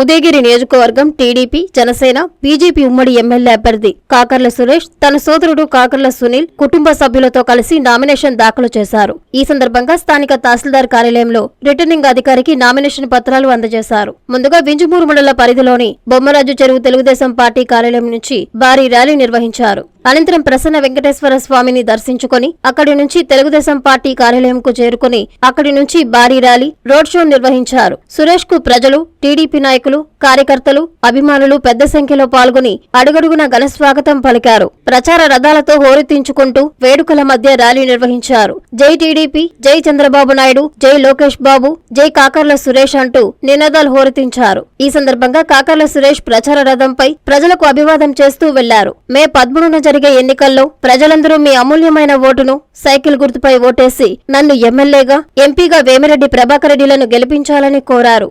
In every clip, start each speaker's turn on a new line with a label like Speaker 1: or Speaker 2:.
Speaker 1: ఉదయగిరి నియోజకవర్గం TDP Janasena BJP ఉమ్మడి MLA అభ్యర్థి కాకర్ల సురేష్ తన సోదరుడు కాకర్ల సునీల్ కుటుంబ సభ్యులతో కలిసి నామినేషన్ దాఖలు చేశారు. ఈ సందర్భంగా స్థానిక తహసీల్దార్ కార్యాలయంలో రిటర్నింగ్ అధికారికి నామినేషన్ పత్రాలు అందజేశారు. ముందుగా వింజమూరు మండల పరిధిలోని బొమ్మరాజు చెరువు తెలుగుదేశం పార్టీ కార్యాలయం నుంచి భారీ ర్యాలీ నిర్వహించారు. అనంతరం ప్రసన్న వెంకటేశ్వర స్వామిని దర్శించుకొని అక్కడి నుంచి తెలుగుదేశం పార్టీ కార్యాలయంకు చేరుకుని అక్కడి నుంచి భారీ ర్యాలీ రోడ్ షో నిర్వహించారు. సురేష్కు ప్రజలు టీడీపీ నాయకులు కార్యకర్తలు అభిమానులు పెద్ద సంఖ్యలో పాల్గొని అడుగడుగున ఘనస్వాగతం పలికారు. ప్రచార రథాలతో హోరెత్తించుకుంటూ వేడుకల మధ్య ర్యాలీ నిర్వహించారు. జై టీడీపీ జై చంద్రబాబు నాయుడు జై లోకేష్ బాబు జై కాకర్ల సురేష్ అంటూ నినాదాలు హోరెత్తించారు. ఈ సందర్భంగా కాకర్ల సురేష్ ప్రచార రథంపై ప్రజలకు అభివాదం చేస్తూ వెళ్ళారు. మే పదమూడున జరిగే ఎన్నికల్లో ప్రజలందరూ మీ అమూల్యమైన ఓటును సైకిల్ గుర్తుపై ఓటేసి నన్ను ఎమ్మెల్యేగా ఎంపీగా వేమిరెడ్డి ప్రభాకర్ రెడ్డిలను గెలిపించాలని కోరారు.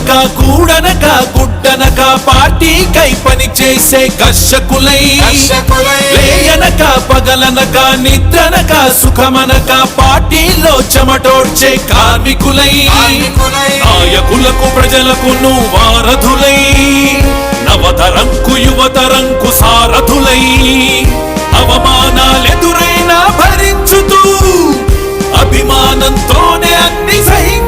Speaker 2: వాననక కూడనక గుడ్డనక పార్టీకై పని చేసే కర్షకులై. లేయనక పగలనక నిద్రనక సుఖమనక పార్టీలో చెమటోడ్చే కార్మికులై. నాయకులకు ప్రజలకు వారధులై. నవతరంకు యువతరంకు సారథులై. అవమానాలెదురైనా భరించుతూ అభిమానంతోనే అన్ని సహించుతూ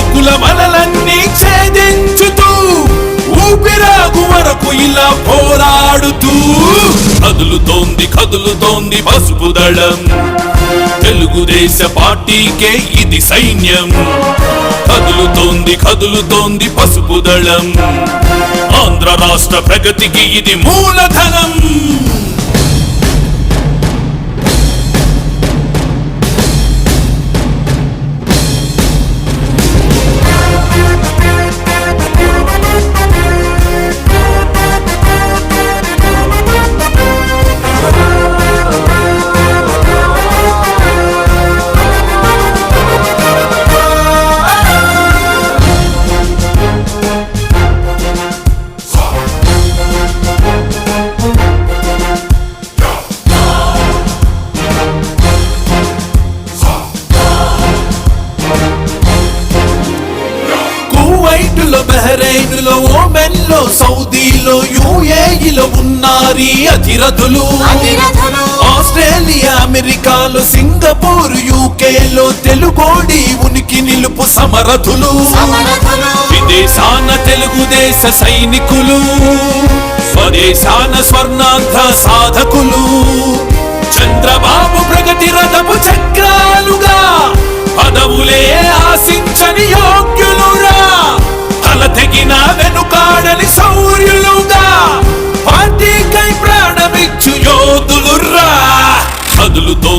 Speaker 2: ఒడిదుడుకుల వలలన్నీ ఛేదించుతూ ఊపిరాగు వరకు ఇలా పోరాడుతూ. కదులుతోంది కదులుతోంది పసుపు దళం. తెలుగుదేశ పార్టీకే ఇది సైన్యం. కదులుతోంది కదులుతోంది పసుపు దళం. ఆంధ్ర రాష్ట్ర ప్రగతికి ఇది మూలధనం. ఉన్నారీ అధిరథులు ఆస్ట్రేలియా అమెరికాలో సింగపూర్ యూకేలో తెలుగోడి ఉనికి నిలుపు సమరథులు. విదేశాన తెలుగుదేశ సైనికులు. స్వదేశాన స్వర్ణాంధ్ర సాధకులు. చంద్రబాబు ప్రగతి రథపు చక్రాలుగా పదవులే ఆశించని యోగ్యులురా. తల తెగిన వెనుకాడని శౌర్యులుగా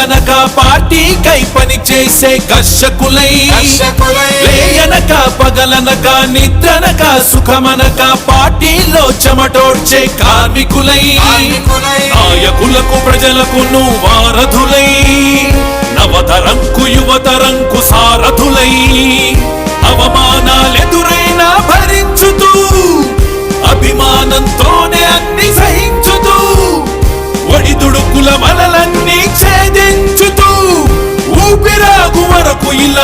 Speaker 2: గుడ్డనక పార్టీకై పని చేసే కర్షకులై లేయనక పగలనక నిద్రనక సుఖమనక పార్టీలో చెమటోడ్చే కార్మికులై నాయకులకు ప్రజలకు వారధులై నవతరంకు యువతరంకు సారథులై.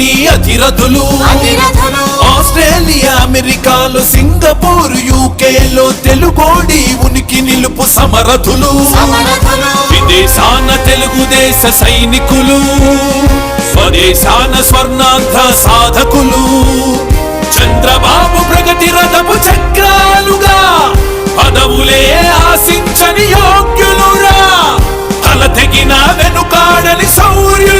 Speaker 2: ఉన్నారీ అధిరథులు ఆస్ట్రేలియా అమెరికాలో సింగపూర్ యూకేలో తెలుగోడి ఉనికి నిలుపు సమరథులు. విదేశాన తెలుగుదేశ సైనికులు. స్వదేశాన స్వర్ణాంధ్ర సాధకులు. చంద్రబాబు ప్రగతి రథపు చక్రాలుగా పదవులే ఆశించని యోగ్యులురా. తల తెగిన వెనుకాడని శౌర్యులుగా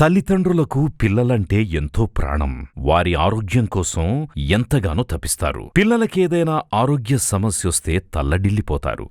Speaker 3: తల్లిదండ్రులకు పిల్లలంటే ఎంతో ప్రాణం. వారి ఆరోగ్యం కోసం ఎంతగానో తపిస్తారు పిల్లలకేదైనా ఆరోగ్య సమస్యొస్తే తల్లడిల్లిపోతారు.